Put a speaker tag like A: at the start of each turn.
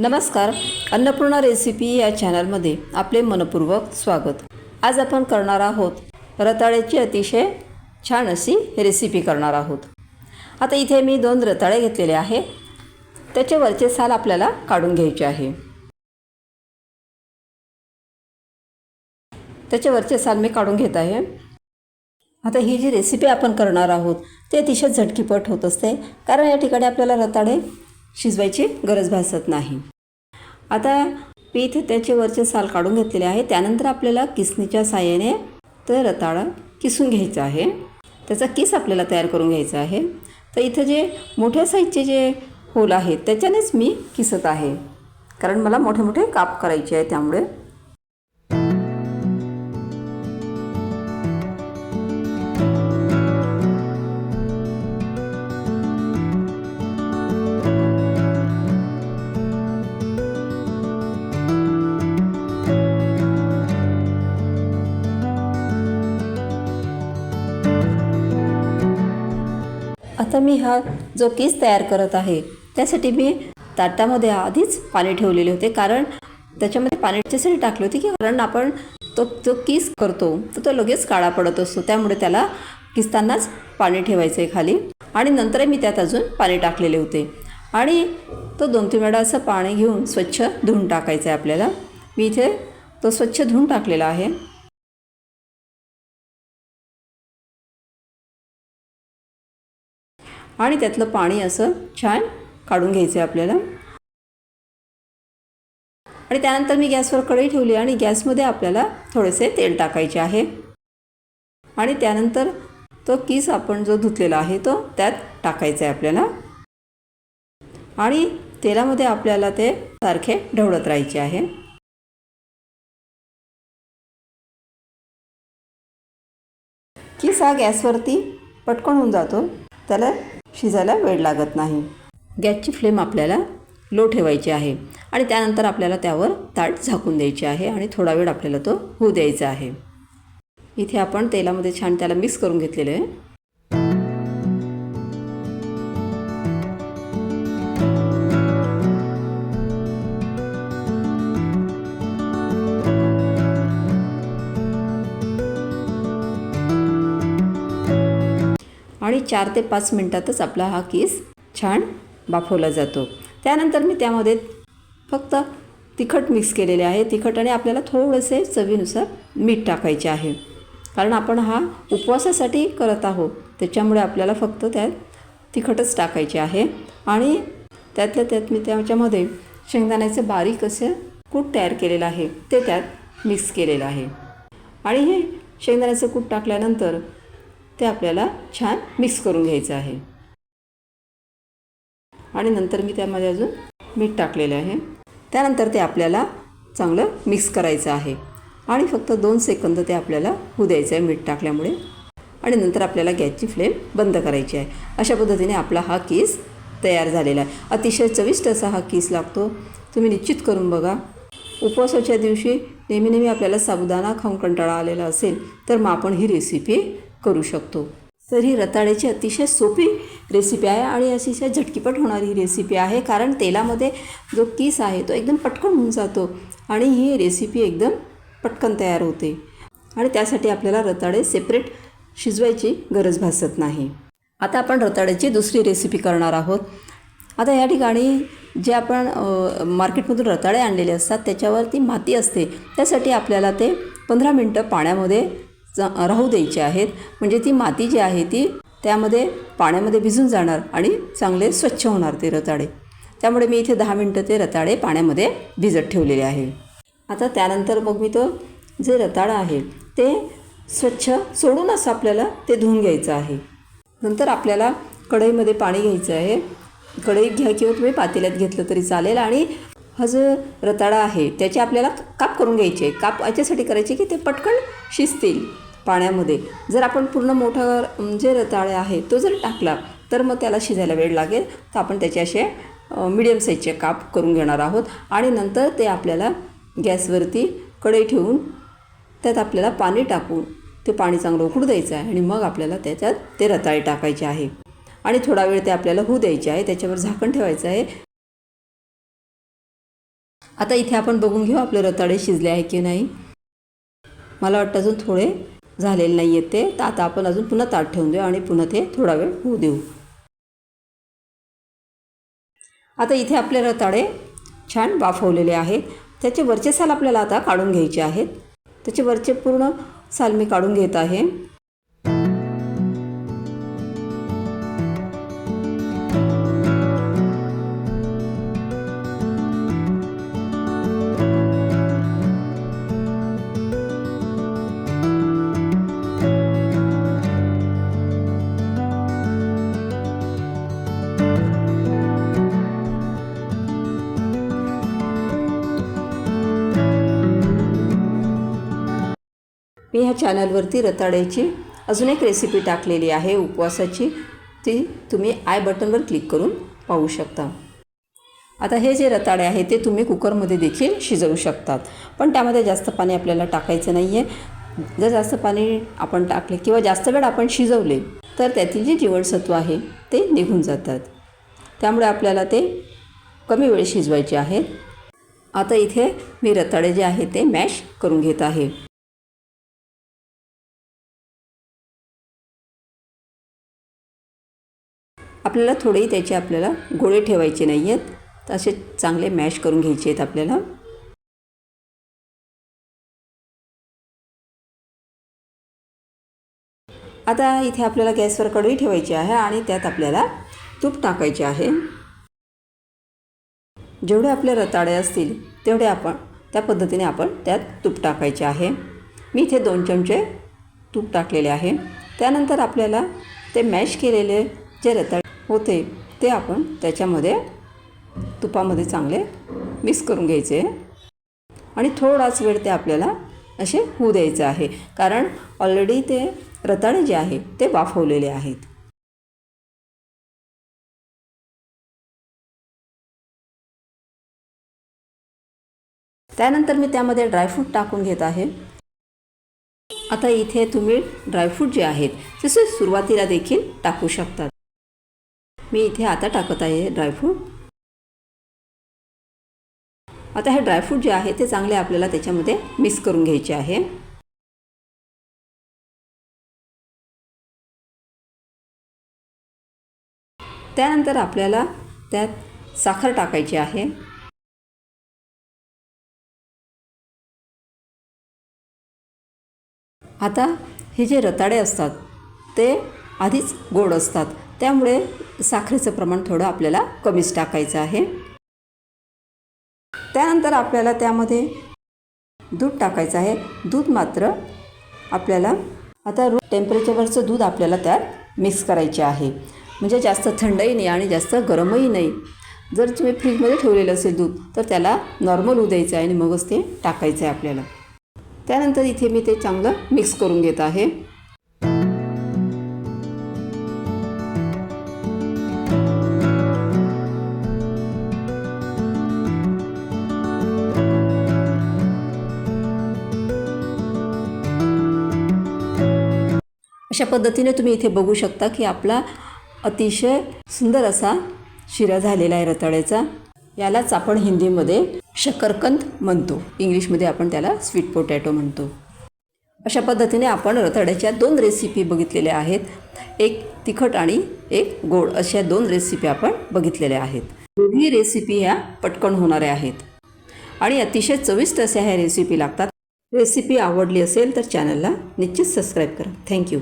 A: नमस्कार अन्नपूर्णा रेसिपी या चॅनलमध्ये आपले मनपूर्वक स्वागत. आज आपण करणार आहोत रताळ्याची अतिशय छान अशी रेसिपी करणार आहोत. आता इथे मी दोन रताळे घेतलेले आहे. त्याचे वरचे साल आपल्याला काढून घ्यायचे आहे. त्याचे वरचे साल मी काढून घेत आहे. आता ही जी रेसिपी आपण करणार आहोत ती अतिशय झटकीपट होत असते. कारण या ठिकाणी आपल्याला रताळे शिजवायची गरज भासत नाही. आता पीठ त्याचे वरचे साल काढून घेतलेले आहे. त्यानंतर आपल्याला किसणीच्या साहाय्याने तर रताळा किसून घ्यायचा आहे. त्याचा किस आपल्याला तयार करून घ्यायचा आहे. तर इथं जे मोठ्या साईजचे जे होल आहेत त्याच्यानेच मी किसत आहे. कारण मला मोठे मोठे काप करायचे आहे त्यामुळे. आता मी हा जो केस तयार करत आहे त्यासाठी मी ताटामध्ये आधीच पाणी ठेवलेले होते. कारण त्याच्यामध्ये पाणी त्याच्यासाठी टाकले होते की कारण आपण तो जो किस करतो तर तो लगेच काळा पडत असतो. त्यामुळे त्याला किसतानाच पाणी ठेवायचं आहे खाली. आणि नंतर मी त्यात अजून पाणी टाकलेले होते. आणि तो दोन तीन वेळा असं पाणी घेऊन स्वच्छ धुवून टाकायचं आहे आपल्याला. मी इथे तो स्वच्छ धुवून टाकलेला आहे. आणि त्यातलं पाणी असं छान काढून घ्यायचं आहे आपल्याला. आणि त्यानंतर मी गॅसवर कढई ठेवली आणि गॅसमध्ये आपल्याला थोडेसे तेल टाकायचे आहे. आणि त्यानंतर तो किस आपण जो धुतलेला आहे तो त्यात टाकायचा आहे आपल्याला. आणि तेलामध्ये आपल्याला ते सारखे ढवळत राहायचे आहे. किस हा गॅसवरती पटकन होऊन जातो. त्याला शिजायला वेळ लागत नाही. गॅसची फ्लेम आपल्याला लो ठेवायची आहे आणि त्यानंतर आपल्याला त्यावर ताट झाकून द्यायचे आहे आणि थोडा वेळ आपल्याला तो होऊ द्यायचा आहे. इथे आपण तेलामध्ये छान त्याला मिक्स करून घेतलेलं आहे. आणि चार ते पाच मिनटातच आपला हा केस छान बाफवला जातो. त्यानंतर मी त्यामध्ये फक्त तिखट मिक्स केलेले आहे. तिखट आणि आपल्याला थोडेसे चवीनुसार मीठ टाकायचे आहे. कारण आपण हा उपवासासाठी करत आहोत. त्याच्यामुळे आपल्याला फक्त त्यात तिखटच टाकायचे आहे. आणि त्यातल्या त्यात मी त्याच्यामध्ये शेंगदाण्याचे बारीक असे कूट तयार केलेलं आहे. ते त्यात मिक्स केलेलं आहे. आणि हे शेंगदाण्याचं कूट टाकल्यानंतर ते आपल्याला छान मिक्स करून घ्यायचं आहे. आणि नंतर मी त्यामध्ये अजून मीठ टाकलेलं आहे. त्यानंतर ते आपल्याला चांगलं मिक्स करायचं आहे. आणि फक्त दोन सेकंद ते आपल्याला होऊ द्यायचं आहे मीठ टाकल्यामुळे. आणि नंतर आपल्याला गॅसची फ्लेम बंद करायची आहे. अशा पद्धतीने आपला हा केस तयार झालेला आहे. अतिशय चविष्ट असा हा केस लागतो. तुम्ही निश्चित करून बघा. उपवासाच्या दिवशी नेहमी नेहमी आपल्याला साबुदाणा खाऊन कंटाळा आलेला असेल तर मग आपण ही रेसिपी करू शकतो. तर ही रताळ्याची अतिशय सोपी रेसिपी आहे आणि अतिशय झटकीपट होणारी ही रेसिपी आहे. कारण तेलामध्ये जो किस आहे तो एकदम पटकन होऊन जातो आणि ही रेसिपी एकदम पटकन तयार होते. आणि त्यासाठी आपल्याला रताळे सेपरेट शिजवायची गरज भासत नाही. आता आपण रताळ्याची दुसरी रेसिपी करणार आहोत. आता या ठिकाणी जे आपण मार्केटमधून रताळे आणलेले असतात त्याच्यावरती माती असते. त्यासाठी आपल्याला ते पंधरा मिनटं पाण्यामध्ये राहू द्यायचे आहेत. म्हणजे ती माती जी आहे ती त्यामध्ये पाण्यामध्ये भिजून जाणार आणि चांगले स्वच्छ होणार ते रताळे. त्यामुळे मी इथे दहा मिनटं ते रताळे पाण्यामध्ये भिजत ठेवलेले आहे. आता त्यानंतर मग मी तो जे रताळा आहे ते स्वच्छ सोडूनच आपल्याला ते धुवून घ्यायचं आहे. नंतर आपल्याला कढईमध्ये पाणी घ्यायचं आहे. कढईत घ्या किंवा तुम्ही पातेल्यात घेतलं तरी चालेल आणि हा जो रताळा आहे त्याचे आपल्याला काप करून घ्यायचे काप याच्यासाठी करायचे की ते पटकन शिजतील. पाण्यामध्ये जर आपण पूर्ण मोठा जे रताळे आहे तो जर टाकला तर मग त्याला शिजायला वेळ लागेल. तर आपण त्याचे असे मिडियम साईजचे काप करून घेणार आहोत. आणि नंतर ते आपल्याला गॅसवरती कढई ठेवून त्यात आपल्याला पाणी टाकून ते पाणी चांगलं उकडू द्यायचं आहे आणि मग आपल्याला त्याच्यात ते रताळे टाकायचे आहे. आणि थोडा वेळ ते आपल्याला होऊ द्यायचे आहे. त्याच्यावर झाकण ठेवायचं आहे. आता इथे आपण बघून घेऊ आपले रताळे शिजले आहे की नाही. मला वाटतं अजून थोडे झालेले नाही आहेत ते. तर आता आपण अजून पुन्हा ताट ठेवून देऊ आणि पुन्हा ते थोडा वेळ होऊ देऊ. आता इथे आपले रताळे छान वाफवलेले आहेत. त्याचे वरचे साल आपल्याला आता काढून घ्यायचे आहेत. त्याचे वरचे पूर्ण साल मी काढून घेत आहे. मी ह्या चॅनलवरती रताळ्याची अजून एक रेसिपी टाकलेली आहे उपवासाची. ती तुम्ही आय बटनवर क्लिक करून पाहू शकता. आता हे जे रताळे आहे ते तुम्ही कुकरमध्ये देखील शिजवू शकतात. पण त्यामध्ये जास्त पाणी आपल्याला टाकायचं नाही आहे जर जास्त पाणी आपण टाकले किंवा जास्त वेळ आपण शिजवले तर त्यातील जे जीवनसत्व आहे ते निघून जातात. त्यामुळे आपल्याला ते कमी वेळ शिजवायचे आहेत. आता इथे मी रताळे जे आहे ते मॅश करून घेत आहे. आपल्याला थोडेही त्याचे आपल्याला गोळे ठेवायचे नाही आहेत तर असे चांगले मॅश करून घ्यायचे आहेत आपल्याला. आता इथे आपल्याला गॅसवर कढई ठेवायची आहे आणि त्यात आपल्याला तूप टाकायचे आहे. जेवढे आपल्या रताळे असतील तेवढे आपण त्या पद्धतीने आपण त्यात तूप टाकायचे आहे. मी इथे दोन चमचे तूप टाकलेले आहे. त्यानंतर आपल्याला ते मॅश केलेले जे रताळे होते ते आपण त्याच्यामध्ये तुपामध्ये चांगले मिक्स करून घ्यायचे. आणि थोडाच वेळ ते आपल्याला असे होऊ द्यायचं आहे. कारण ऑलरेडी ते रताळे जे आहे ते वाफवलेले आहेत. त्यानंतर मी त्यामध्ये ड्रायफ्रूट टाकून घेत आहे. आता इथे तुम्ही ड्रायफ्रूट जे आहेत तसे सुरुवातीला देखील टाकू शकतात. मी इथे आता टाकत आहे ड्रायफ्रूट आता हे ड्रायफ्रूट जे आहे ते चांगले आपल्याला त्याच्यामध्ये मिक्स करून घ्यायचे आहे. त्यानंतर आपल्याला त्यात साखर टाकायची आहे. आता हे जे रताळे असतात ते आधीच गोड असतात. त्यामुळे साखरेचं प्रमाण थोडं आपल्याला कमीच टाकायचं आहे. त्यानंतर आपल्याला त्यामध्ये दूध टाकायचं आहे. दूध मात्र आपल्याला आता रू टेम्परेचरवरचं दूध आपल्याला त्यात मिक्स करायचे आहे. म्हणजे जास्त थंडही नाही आणि जास्त गरमही नाही. जर तुम्ही फ्रीजमध्ये ठेवलेलं असेल दूध तर त्याला नॉर्मल होऊ द्यायचं आहे आणि मगच ते टाकायचं आहे आपल्याला. त्यानंतर इथे मी ते चांगलं मिक्स करून घेत आहे. अशा पद्धतीने तुम्ही इथे बघू शकता की आपला अतिशय सुंदर असा शिरा झालेला आहे रताळ्याचा. यालाच आपण हिंदीमध्ये शकरकंद म्हणतो. इंग्लिशमध्ये आपण त्याला स्वीट पोटॅटो म्हणतो. अशा पद्धतीने आपण रताळ्याच्या दोन रेसिपी बघितलेल्या आहेत. एक तिखट आणि एक गोड अशा दोन रेसिपी आपण बघितलेल्या आहेत. दोन्ही रेसिपी ह्या पटकन होणाऱ्या आहेत. आणि अतिशय चविष्ट अशा ह्या रेसिपी लागतात. रेसिपी आवडली असेल तर चॅनलला निश्चित सबस्क्राईब करा. थँक्यू